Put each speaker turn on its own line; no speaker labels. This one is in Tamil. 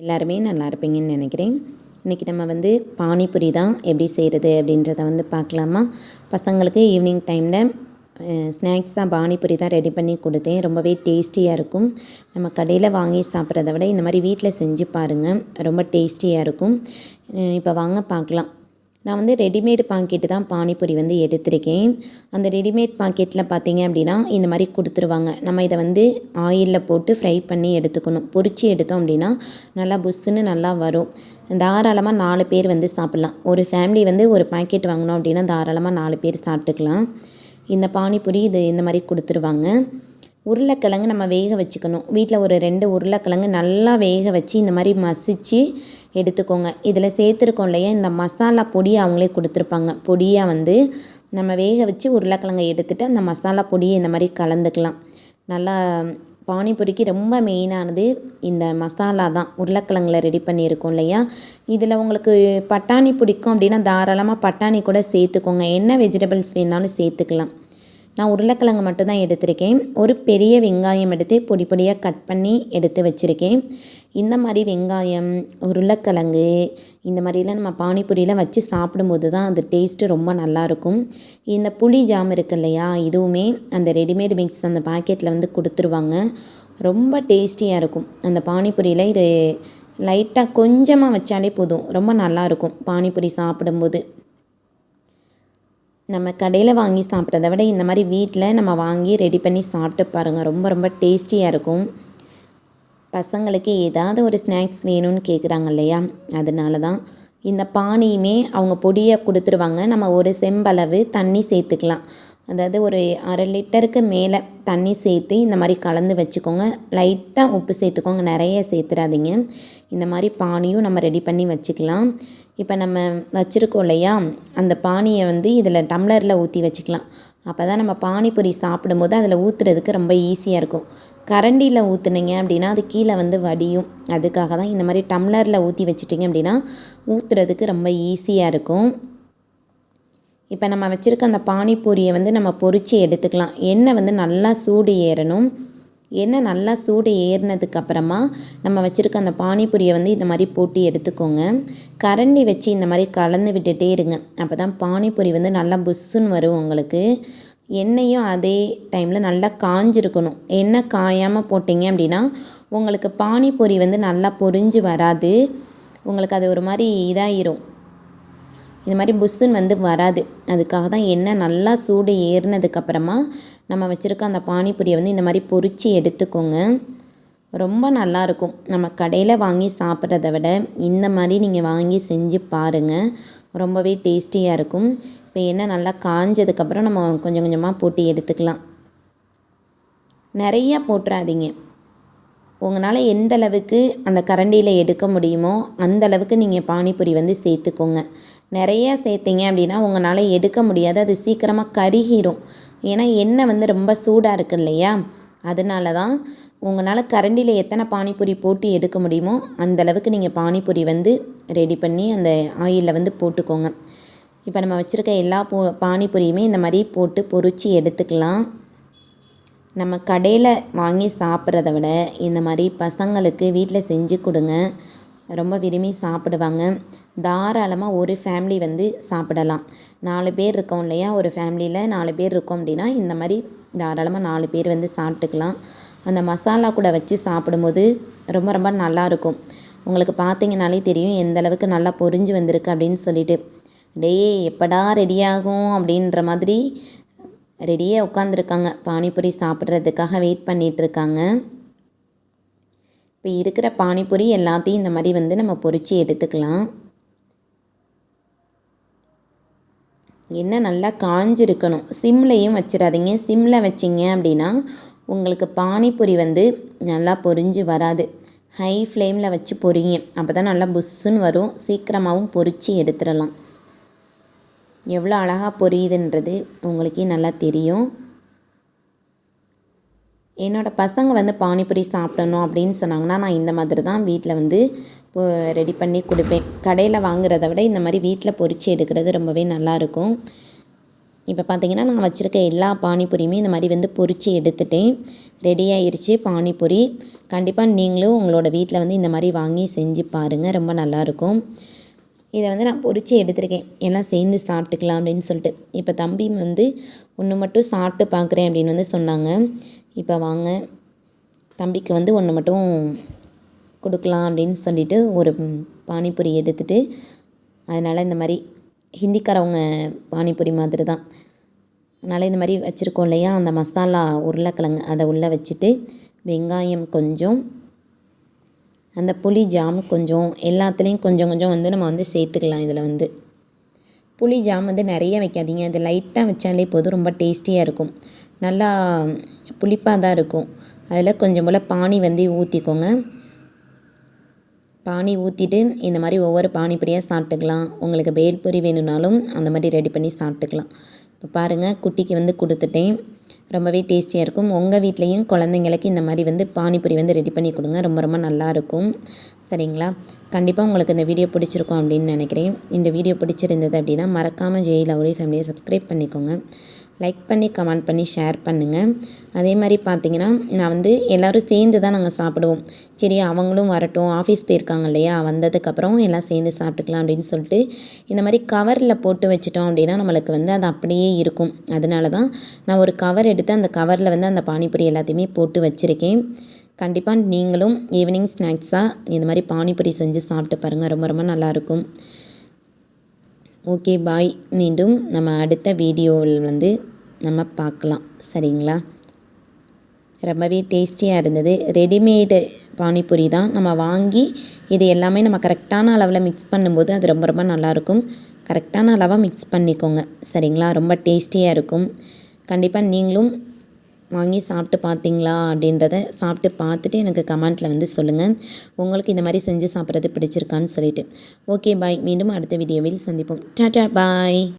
எல்லாருமே நல்லா இருப்பீங்கன்னு நினைக்கிறேன். இன்றைக்கி நம்ம வந்து பானிபூரி தான் எப்படி செய்கிறது அப்படின்றத வந்து பார்க்கலாமா? பசங்களுக்கு ஈவினிங் டைமில் ஸ்நாக்ஸ் தான் பானிபூரி தான் ரெடி பண்ணி கொடுத்தேன். ரொம்பவே டேஸ்டியாக இருக்கும். நம்ம கடையில் வாங்கி சாப்பிட்றத விட இந்த மாதிரி வீட்டில் செஞ்சு பாருங்கள் ரொம்ப டேஸ்டியாக இருக்கும். இப்போ வாங்க பார்க்கலாம். நான் வந்து ரெடிமேட் பாக்கெட்டு தான் பானிபூரி வந்து எடுத்திருக்கேன். அந்த ரெடிமேட் பாக்கெட்டில் பார்த்தீங்க அப்படின்னா இந்த மாதிரி கொடுத்துருவாங்க. நம்ம இதை வந்து ஆயிலில் போட்டு ஃப்ரை பண்ணி எடுத்துக்கணும். பொரிச்சு எடுத்தோம் அப்படின்னா நல்லா புஷ்ஷுன்னு நல்லா வரும். தாராளமாக நாலு பேர் வந்து சாப்பிட்லாம். ஒரு ஃபேமிலி வந்து ஒரு பாக்கெட் வாங்கினோம் அப்படின்னா தாராளமாக நாலு பேர் சாப்பிட்டுக்கலாம். இந்த பானிபூரி இது இந்த மாதிரி கொடுத்துருவாங்க. உருளைக்கிழங்கு நம்ம வேக வச்சுக்கணும். வீட்டில் ஒரு ரெண்டு உருளைக்கிழங்கு நல்லா வேக வச்சு இந்த மாதிரி மசித்து எடுத்துக்கோங்க. இதில் சேர்த்துருக்கோம் இல்லையா? இந்த மசாலா பொடியை அவங்களே கொடுத்துருப்பாங்க. பொடியாக வந்து நம்ம வேக வச்சு உருளைக்கிழங்கை எடுத்துகிட்டு அந்த மசாலா பொடியை இந்த மாதிரி கலந்துக்கலாம். நல்லா பானிபூரிக்கு ரொம்ப மெயினானது இந்த மசாலா தான். உருளைக்கிழங்குல ரெடி பண்ணியிருக்கோம் இல்லையா? இதில் உங்களுக்கு பட்டாணி பிடிக்கும் அப்படின்னா தாராளமாக பட்டாணி கூட சேர்த்துக்கோங்க. என்ன வெஜிடபிள்ஸ் வேணாலும் சேர்த்துக்கலாம். நான் உருளைக்கிழங்கு மட்டும்தான் எடுத்திருக்கேன். ஒரு பெரிய வெங்காயம் எடுத்து பொடி பொடியாக கட் பண்ணி எடுத்து வச்சுருக்கேன். இந்த மாதிரி வெங்காயம் உருளைக்கிழங்கு இந்த மாதிரிலாம் நம்ம பானிபூரியில் வச்சு சாப்பிடும்போது தான் அந்த டேஸ்ட்டு ரொம்ப நல்லாயிருக்கும் இந்த புளி ஜாம் இருக்கு இல்லையா இதுவுமே அந்த ரெடிமேட் மிக்ஸ் அந்த பாக்கெட்டில் வந்து கொடுத்துருவாங்க. ரொம்ப டேஸ்டியாக இருக்கும். அந்த பானிபூரியில் இது லைட்டாக கொஞ்சமாக வச்சாலே போதும். ரொம்ப நல்லாயிருக்கும் பானிபூரி சாப்பிடும்போது. நம்ம கடையில் வாங்கி சாப்பிட்றத விட இந்த மாதிரி வீட்டில் நம்ம வாங்கி ரெடி பண்ணி சாப்பிட்டு பாருங்கள் ரொம்ப ரொம்ப டேஸ்டியாக இருக்கும். பசங்களுக்கு ஏதாவது ஒரு ஸ்நாக்ஸ் வேணும்னு கேட்குறாங்க இல்லையா? அதனால தான் இந்த பானியுமே அவங்க பொடியை கொடுத்துருவாங்க. நம்ம ஒரு செம்பளவு தண்ணி சேர்த்துக்கலாம். அதாவது ஒரு அரை லிட்டருக்கு மேலே தண்ணி சேர்த்து இந்த மாதிரி கலந்து வச்சுக்கோங்க. லைட்டாக உப்பு சேர்த்துக்கோங்க. நிறைய சேர்த்துறாதீங்க. இந்த மாதிரி பானியும் நம்ம ரெடி பண்ணி வச்சுக்கலாம். இப்போ நம்ம வச்சுருக்கோம் இல்லையா? அந்த பானியை வந்து இதில் டம்ளரில் ஊற்றி வச்சுக்கலாம். அப்போ தான் நம்ம பானிபூரி சாப்பிடும்போது அதில் ஊற்றுறதுக்கு ரொம்ப ஈஸியாக இருக்கும். கரண்டியில் ஊற்றுனீங்க அப்படின்னா அது கீழே வந்து வடியும். அதுக்காக தான் இந்த மாதிரி டம்ளரில் ஊற்றி வச்சிட்டிங்க அப்படின்னா ஊற்றுறதுக்கு ரொம்ப ஈஸியாக இருக்கும். இப்போ நம்ம வச்சுருக்க அந்த பானிபூரியை வந்து நம்ம பொரித்து எடுத்துக்கலாம். எண்ணெய் வந்து நல்லா சூடு ஏறணும். எண்ணெய் நல்லா சூடு ஏறினதுக்கப்புறமா நம்ம வச்சுருக்க அந்த பானிபூரியை வந்து இந்த மாதிரி போட்டு எடுத்துக்கோங்க. கரண்டி வச்சு இந்த மாதிரி கலந்து விட்டுட்டே இருங்க. அப்போ தான் பானிபூரி வந்து நல்லா புஷ்ஷுன்னு வரும் உங்களுக்கு. எண்ணெயும் அதே டைமில் நல்லா காஞ்சிருக்கணும். எண்ணெய் காயாமல் போட்டிங்க அப்படின்னா உங்களுக்கு பானிபூரி வந்து நல்லா பொரிஞ்சு வராது. உங்களுக்கு அது ஒரு மாதிரி இதாகிரும் இது மாதிரி புஷ்ஷுன்னு வந்து வராது. அதுக்காக தான் எண்ணெய் நல்லா சூடு ஏறினதுக்கப்புறமா நம்ம வச்சுருக்க அந்த பானிபூரியை வந்து இந்த மாதிரி பொரித்து எடுத்துக்கோங்க. ரொம்ப நல்லாயிருக்கும் நம்ம கடையில் வாங்கி சாப்பிட்றத விட இந்த மாதிரி நீங்கள் வாங்கி செஞ்சு பாருங்கள் ரொம்பவே டேஸ்டியாக இருக்கும். இப்போ எண்ணெய் நல்லா காஞ்சதுக்கப்புறம் நம்ம கொஞ்சம் கொஞ்சமாக போட்டு எடுத்துக்கலாம். நிறையா போட்டுறாதீங்க. உங்களால் எந்த அளவுக்கு அந்த கரண்டியில் எடுக்க முடியுமோ அந்த அளவுக்கு நீங்கள் பானிபூரி வந்து சேர்த்துக்கோங்க. நிறையா சேர்த்திங்க அப்படின்னா உங்களால் எடுக்க முடியாது. அது சீக்கிரமாக கருகிரும். ஏன்னா எண்ணெய் வந்து ரொம்ப சூடாக இருக்கு இல்லையா? அதனால தான் உங்களால் கரண்டியில் எத்தனை பானிபூரி போட்டு எடுக்க முடியுமோ அந்தளவுக்கு நீங்கள் பானிபூரி வந்து ரெடி பண்ணி அந்த ஆயிலில் வந்து போட்டுக்கோங்க. இப்போ நம்ம வச்சுருக்க எல்லா போ பானிபூரியுமே இந்த மாதிரி போட்டு பொறிச்சு எடுத்துக்கலாம். நம்ம கடையில் வாங்கி சாப்பிட்றத விட இந்த மாதிரி பசங்களுக்கு வீட்டில் செஞ்சு கொடுங்க. ரொம்ப விரும்பி சாப்பிடுவாங்க. தாராளமாக ஒரு ஃபேமிலி வந்து சாப்பிடலாம். நாலு பேர் இருக்கோம் இல்லையா? ஒரு ஃபேமிலியில் நாலு பேர் இருக்கோம் அப்படின்னா இந்த மாதிரி தாராளமாக நாலு பேர் வந்து சாப்பிட்டுக்கலாம். அந்த மசாலா கூட வச்சு சாப்பிடும்போது ரொம்ப ரொம்ப நல்லாயிருக்கும் உங்களுக்கு பார்த்தீங்கனாலே தெரியும் எந்த அளவுக்கு நல்லா பொறிஞ்சு வந்திருக்கு அப்படின்னு சொல்லிட்டு. டேய் எப்படா ரெடியாகும் அப்படின்ற மாதிரி ரெடியே உட்காந்துருக்காங்க பானிபூரி சாப்பிட்றதுக்காக வெயிட் பண்ணிகிட்ருக்காங்க இப்போ இருக்கிற பானிபூரி எல்லாத்தையும் இந்த மாதிரி வந்து நம்ம பொறிச்சு எடுத்துக்கலாம். எண்ணெய் நல்லா காஞ்சிருக்கணும். சிம்லையும் வச்சிடாதீங்க. சிம்மில் வச்சிங்க அப்படின்னா உங்களுக்கு பானிபூரி வந்து நல்லா பொரிஞ்சு வராது. ஹை ஃப்ளேமில் வச்சு பொறிங்க. அப்போ தான் நல்லா புஷ்ஷுன்னு வரும். சீக்கிரமாகவும் பொரித்து எடுத்துடலாம். எவ்வளோ அழகாக பொரியுதுன்றது உங்களுக்கே நல்லா தெரியும். என்னோடய பசங்க வந்து பானிபூரி சாப்பிடணும் அப்படின்னு சொன்னாங்கன்னா நான் இந்த மாதிரி தான் வீட்டில் வந்து ரெடி பண்ணி கொடுப்பேன். கடையில் வாங்குறத விட இந்த மாதிரி வீட்டில் பொரித்து எடுக்கிறது ரொம்பவே நல்லாயிருக்கும் இப்போ பார்த்தீங்கன்னா நான் வச்சுருக்க எல்லா பானிபூரியுமே இந்த மாதிரி வந்து பொரித்து எடுத்துட்டேன். ரெடி ஆயிடுச்சு பானிபூரி. கண்டிப்பாக நீங்களும் உங்களோட வீட்டில் வந்து இந்த மாதிரி வாங்கி செஞ்சு பாருங்கள் ரொம்ப நல்லாயிருக்கும் இதை வந்து நான் பொறிச்சு எடுத்திருக்கேன். எல்லாம் சேர்ந்து சாப்பிட்டுக்கலாம் அப்படின்னு சொல்லிட்டு. இப்போ தம்பி வந்து ஒன்று மட்டும் சாப்பிட்டு பார்க்குறேன் அப்படின்னு வந்து சொன்னாங்க. இப்போ வாங்க. தம்பிக்கு வந்து ஒன்று மட்டும் கொடுக்கலாம் அப்படின்னு சொல்லிட்டு ஒரு பானிபூரி எடுத்துட்டு அதனால் இந்த மாதிரி ஹிந்திக்காரவங்க பானிபூரி மாதிரி தான் அதனால் இந்த மாதிரி வச்சுருக்கோம் இல்லையா? அந்த மசாலா உருளைக்கிழங்கு அதை உள்ளே வச்சுட்டு வெங்காயம் கொஞ்சம் அந்த புளி ஜாம் கொஞ்சம் எல்லாத்துலேயும் கொஞ்சம் கொஞ்சம் வந்து நம்ம வந்து சேர்த்துக்கலாம் இதில் வந்து. புளி ஜாம் வந்து நிறைய வைக்காதீங்க. அது லைட்டாக வச்சாலே போதும் ரொம்ப டேஸ்டியாக இருக்கும். நல்லா புளிப்பாக தான் இருக்கும். அதில் கொஞ்சம் போல் பானி வந்து ஊற்றிக்கோங்க. பானி ஊற்றிட்டு இந்த மாதிரி ஒவ்வொரு பானிபூரியாக சாப்பிட்டுக்கலாம். உங்களுக்கு பேல்பூரி வேணும்னாலும் அந்த மாதிரி ரெடி பண்ணி சாப்பிட்டுக்கலாம். இப்போ பாருங்கள் குட்டிக்கு வந்து கொடுத்துட்டேன். ரொம்பவே டேஸ்டியாக இருக்கும். உங்கள் வீட்லேயும் குழந்தைங்களுக்கு இந்த மாதிரி வந்து பானிபூரி வந்து ரெடி பண்ணி கொடுங்க. ரொம்ப ரொம்ப நல்லாயிருக்கும் சரிங்களா? கண்டிப்பாக உங்களுக்கு இந்த வீடியோ பிடிச்சிருக்கும் அப்படின்னு நினைக்கிறேன். இந்த வீடியோ பிடிச்சிருந்தது அப்படின்னா மறக்காமல் ஜெய் லவ்லி ஃபேமிலியை சப்ஸ்கிரைப் பண்ணிக்கோங்க. லைக் பண்ணி கமெண்ட் பண்ணி ஷேர் பண்ணுங்கள் அதே மாதிரி பார்த்தீங்கன்னா நான் வந்து எல்லோரும் சேர்ந்து தான் நாங்கள் சாப்பிடுவோம். சரி அவங்களும் வரட்டும் ஆஃபீஸ் போயிருக்காங்க இல்லையா? வந்ததுக்கப்புறம் எல்லாம் சேர்ந்து சாப்பிட்டுக்கலாம் அப்படின்னு சொல்லிட்டு இந்த மாதிரி கவரில் போட்டு வச்சிட்டோம் அப்படின்னா நம்மளுக்கு வந்து அது அப்படியே இருக்கும். அதனால தான் நான் ஒரு கவர் எடுத்து அந்த கவரில் வந்து அந்த பானிபூரி எல்லாத்தையுமே போட்டு வச்சுருக்கேன். கண்டிப்பாக நீங்களும் ஈவினிங் ஸ்நாக்ஸாக இந்த மாதிரி பானிபூரி செஞ்சு சாப்பிட்டு பாருங்கள் ரொம்ப ரொம்ப நல்லாயிருக்கும் ஓகே பாய். மீண்டும் நம்ம அடுத்த வீடியோவில் வந்து நம்ம பார்க்கலாம். சரிங்களா? ரொம்பவே டேஸ்டியாக இருந்தது. ரெடிமேடு பானிபூரி தான். நம்ம வாங்கி இது எல்லாமே நம்ம கரெக்டான அளவில் மிக்ஸ் பண்ணும்போது அது ரொம்ப ரொம்ப நல்லாயிருக்கும். கரெக்டான அளவாக மிக்ஸ் பண்ணிக்கோங்க. சரிங்களா? ரொம்ப டேஸ்டியாக இருக்கும். கண்டிப்பாக நீங்களும் வாங்கி சாப்பிட்டு பார்த்தீங்களா அப்படின்றத சாப்பிட்டு பார்த்துட்டு எனக்கு கமெண்ட்டில் வந்து சொல்லுங்கள் உங்களுக்கு இந்த மாதிரி செஞ்சு சாப்பிட்றது பிடிச்சிருக்கான்னு சொல்லிட்டு. ஓகே பாய் மீண்டும் அடுத்த வீடியோவில் சந்திப்போம். டாட்டா பாய்